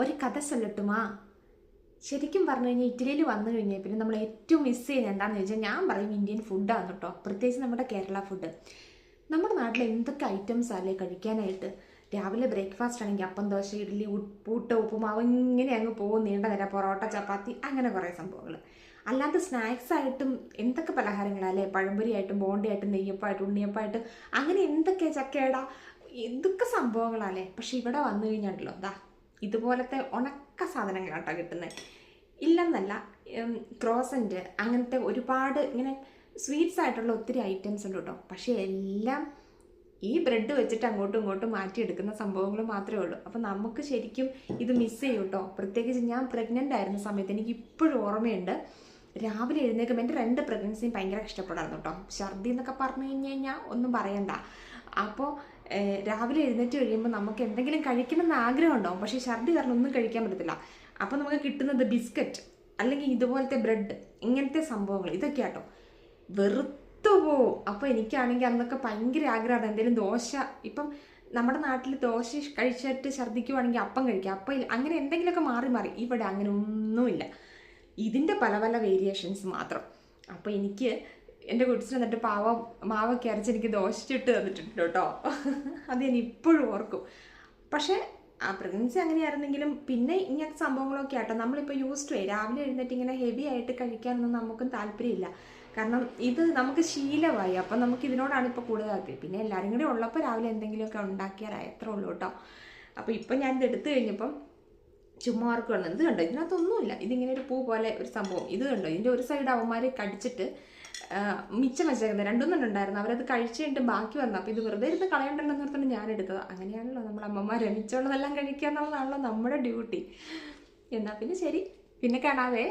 ഒരു കഥ ചൊല്ലട്ടുമാ? ശരിക്കും പറഞ്ഞു കഴിഞ്ഞാൽ ഇറ്റലിയിൽ വന്നു കഴിഞ്ഞാൽ പിന്നെ നമ്മൾ ഏറ്റവും മിസ് ചെയ്യുന്നത് എന്താണെന്ന് ചോദിച്ചാൽ ഞാൻ പറയും ഇന്ത്യൻ ഫുഡാണ് കേട്ടോ പ്രത്യേകിച്ച് നമ്മുടെ കേരള ഫുഡ് നമ്മുടെ നാട്ടിൽ എന്തൊക്കെ ഐറ്റംസ് അല്ലേ കഴിക്കാനായിട്ട്? രാവിലെ ബ്രേക്ക്ഫാസ്റ്റ് ആണെങ്കിൽ അപ്പം ദോശ ഇഡ്ഡലി പൂട്ട് ഉപ്പുമാവ് ഇങ്ങനെ അങ്ങ് പോകും. നീണ്ട നേരം പൊറോട്ട ചപ്പാത്തി അങ്ങനെ കുറേ സംഭവങ്ങൾ അല്ലാതെ സ്നാക്സ് ആയിട്ടും എന്തൊക്കെ പലഹാരങ്ങളല്ലേ? പഴംപൊരി ആയിട്ടും ബോണ്ടി ആയിട്ടും നെയ്യപ്പമായിട്ടും അങ്ങനെ എന്തൊക്കെ ചക്കയുടെ എന്തൊക്കെ സംഭവങ്ങളല്ലേ പക്ഷെ ഇവിടെ വന്നു കഴിഞ്ഞാണല്ലോ ദാ ഇതുപോലത്തെ ഉണക്ക സാധനങ്ങളാട്ടോ കിട്ടുന്നത് ഇല്ലെന്നല്ല ക്രോസന്റ് അങ്ങനത്തെ ഒരുപാട് ഇങ്ങനെ സ്വീറ്റ്സ് ആയിട്ടുള്ള ഒത്തിരി ഐറ്റംസ് ഉണ്ട് കേട്ടോ പക്ഷേ എല്ലാം ഈ ബ്രെഡ് വെച്ചിട്ട് അങ്ങോട്ടും ഇങ്ങോട്ടും മാറ്റിയെടുക്കുന്ന സംഭവങ്ങൾ മാത്രമേ ഉള്ളൂ. അപ്പം നമുക്ക് ശരിക്കും ഇത് മിസ് ചെയ്യും കേട്ടോ പ്രത്യേകിച്ച് ഞാൻ പ്രഗ്നന്റ് ആയിരുന്ന സമയത്ത് എനിക്ക് ഇപ്പോഴും ഓർമ്മയുണ്ട്. രാവിലെ എഴുന്നേൽക്കുമ്പോൾ എന്റെ രണ്ട് പ്രഗ്നൻസിയും ഭയങ്കര കഷ്ടപ്പെടാറുണ്ട് കേട്ടോ ഛർദി എന്നൊക്കെ പറഞ്ഞു കഴിഞ്ഞ് കഴിഞ്ഞാൽ ഒന്നും പറയണ്ട. അപ്പോൾ രാവിലെ എഴുന്നേറ്റ് കഴിയുമ്പോൾ നമുക്ക് എന്തെങ്കിലും കഴിക്കണമെന്ന് ആഗ്രഹം ഉണ്ടാവും പക്ഷേ ഛർദി കാരണം ഒന്നും കഴിക്കാൻ പറ്റത്തില്ല. അപ്പോൾ നമുക്ക് കിട്ടുന്നത് ബിസ്ക്കറ്റ് അല്ലെങ്കിൽ ഇതുപോലത്തെ ബ്രെഡ് ഇങ്ങനത്തെ സംഭവങ്ങൾ. ഇതൊക്കെ ആട്ടോ. വെറുത്തു പോവും അപ്പോൾ എനിക്കാണെങ്കിൽ അന്നൊക്കെ ഭയങ്കര ആഗ്രഹമാണ് എന്തെങ്കിലും ദോശ. ഇപ്പം നമ്മുടെ നാട്ടിൽ ദോശ കഴിച്ചിട്ട് ഛർദ്ദിക്കുവാണെങ്കിൽ അപ്പം കഴിക്കാം. അപ്പം. അങ്ങനെ എന്തെങ്കിലുമൊക്കെ മാറി മാറി. ഇവിടെ അങ്ങനെ ഒന്നുമില്ല. ഇതിന്റെ പല പല വേരിയേഷൻസ് മാത്രം. അപ്പോൾ എനിക്ക് എന്റെ കുടിച്ചിന് എന്നിട്ട് പാവ മാവൊക്കെ അരച്ച് എനിക്ക് ദോശ ചുട്ട് തന്നിട്ടുണ്ട് കേട്ടോ. അത് ഞാൻ ഇപ്പോഴും ഓർക്കും. പക്ഷേ ആ പ്രഗ്നൻസി അങ്ങനെയായിരുന്നെങ്കിലും പിന്നെ ഇങ്ങനത്തെ സംഭവങ്ങളൊക്കെ ആട്ടോ. നമ്മളിപ്പോൾ യൂസ് ടു രാവിലെ എഴുന്നേറ്റ് ഇങ്ങനെ ഹെവി ആയിട്ട് കഴിക്കാനൊന്നും നമുക്കും താല്പര്യമില്ല. കാരണം ഇത് നമുക്ക് ശീലമായി. അപ്പം നമുക്ക് ഇതിനോടാണ് ഇപ്പോൾ കൂടുതൽ താല്പര്യം. പിന്നെ എല്ലാവരും കൂടി ഉള്ളപ്പോൾ രാവിലെ എന്തെങ്കിലുമൊക്കെ ഉണ്ടാക്കിയാൽ എത്ര ഉള്ളൂ കേട്ടോ. അപ്പോൾ ഇപ്പം ഞാൻ ഇത് എടുത്തു കഴിഞ്ഞപ്പം ചുമ്മാ ആർക്കും ഇത് കണ്ടോ? ഇതിനകത്തൊന്നുമില്ല. ഇതിങ്ങനെ ഒരു പൂ പോലെ ഒരു സംഭവം. ഇത് കണ്ടോ? ഇതിന്റെ ഒരു സൈഡ് അവന്മാരെ കടിച്ചിട്ട് മിച്ചം വെച്ചേക്കുന്നത് രണ്ടൊന്നും ഉണ്ടായിരുന്നു അവരത് കഴിച്ച് കഴിഞ്ഞിട്ട് ബാക്കി വന്നു. അപ്പോൾ ഇത് വെറുതെ ഇരുന്ന് കളയണ്ടല്ലോ എന്ന് ഓർത്തുകൊണ്ട് ഞാൻ എടുത്തത്. അങ്ങനെയാണല്ലോ നമ്മുടെ അമ്മമാർ മിച്ചമുള്ളതെല്ലാം കഴിക്കുക എന്നുള്ളതാണല്ലോ നമ്മുടെ ഡ്യൂട്ടി. എന്നാൽ പിന്നെ ശരി. പിന്നെ കാണാവേ.